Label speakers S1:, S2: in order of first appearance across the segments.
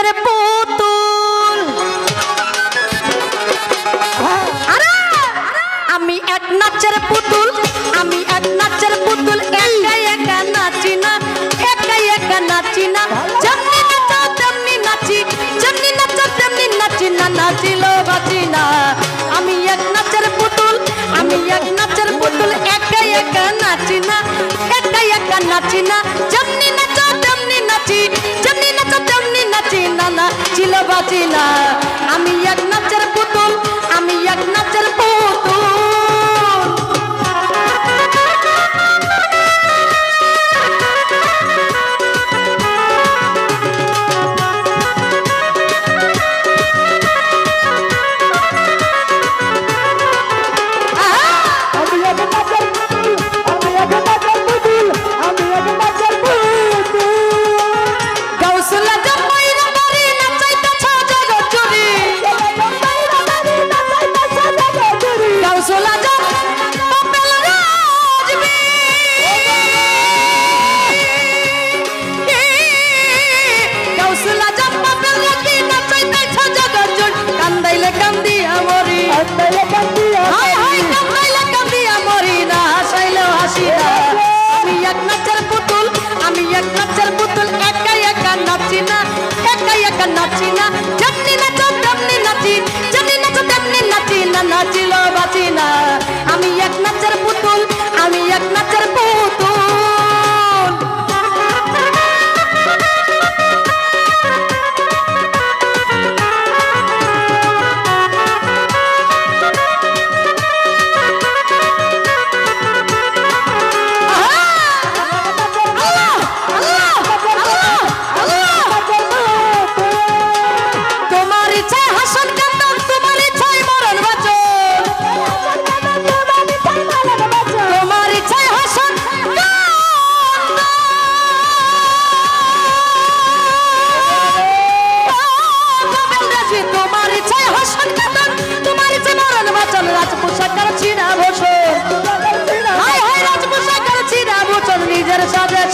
S1: নিজের পুতুল। আমি এক নাচের পুতুল, আমি এক নাচের পুতুল একা একা নাচি না একা একা নাচি না। যেমনি নাচো, তেমনি নাচি, যেমনি নাচো, তেমনি নাচি না, নাচিল বাঁচি না। আমি এক নাচের পুতুল, আমি এক নাচের পুতুল একা একা নাচি না একা একা নাচি না। যেমনি নাচো, তেমনি নাচি ছিল বাজিনা আমি এক নাচের পুতুল আমি এক নাচের পুতুল।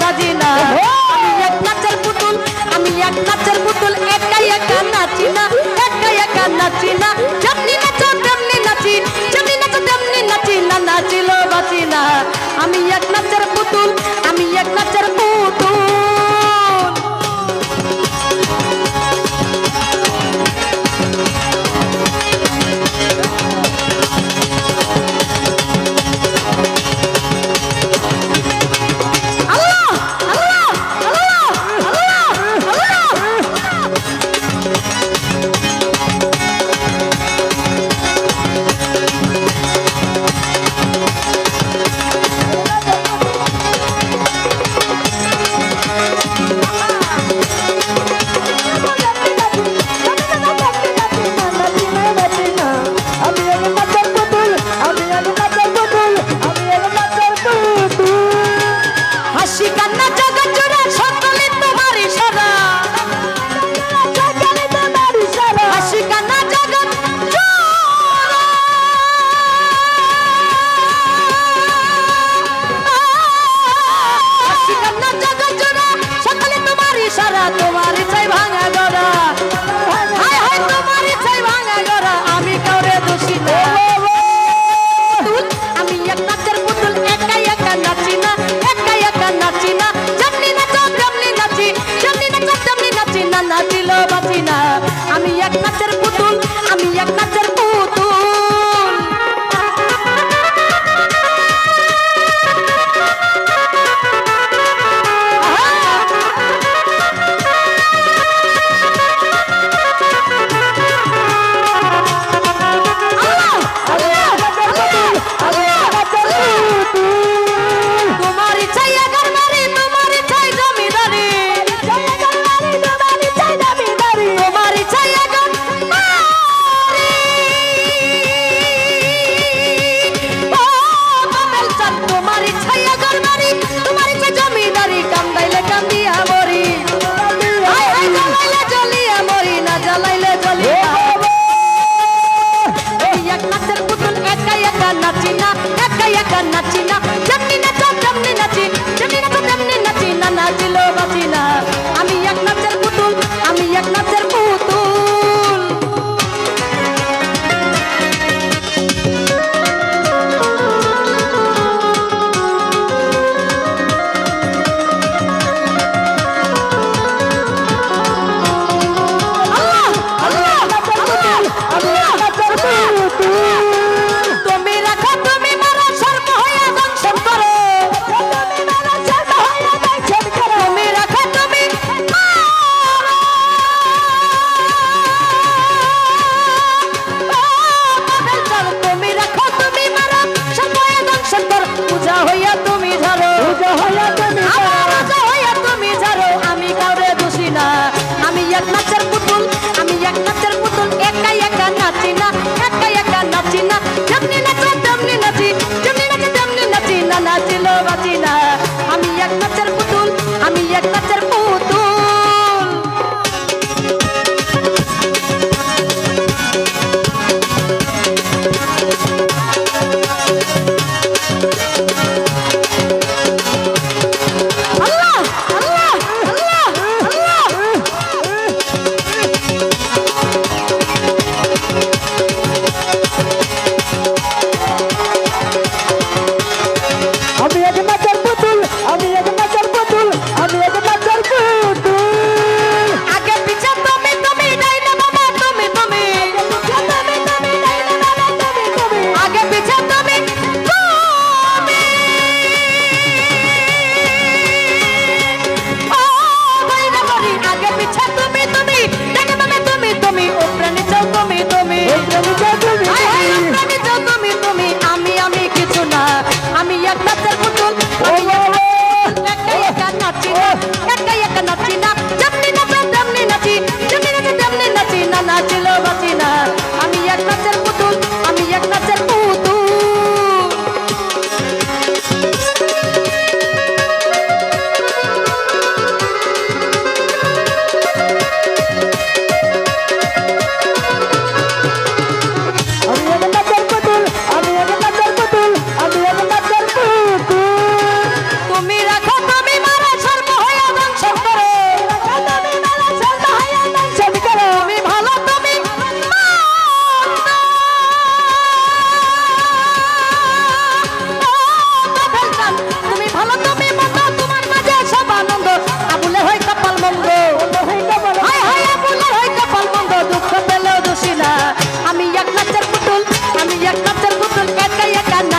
S1: সাজি না আমি এক নাচের পুতুল, আমি এক নাচের পুতুল একা একা নাচি না একা একা নাচি না যেমনি নাচো, তেমনি নাচি, যেমনি নাচো, তেমনি নাচি না নাচিল বাঁচি না আমি এক নাচের পুতুল Thank you.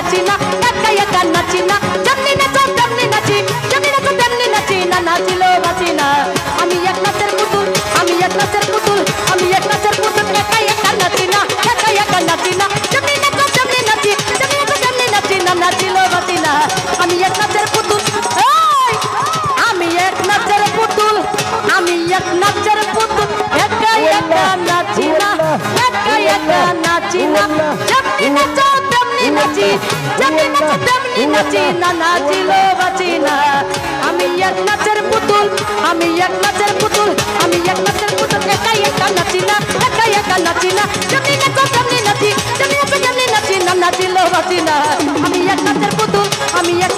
S1: নাচি না একা একা নাচি না নাচি না নাচিলো বাঁচি না আমি এক নাচের পুতুল, আমি এক নাচের পুতুল, আমি এক নাচের পুতুল, একাই একা নাচি না একাই একা নাচি না যেমনি নাচো তেমনি নাচি যেমনি আপনি যেমনি নাচি না নাচিলো আমি এক নাচের পুতুল, আমি এক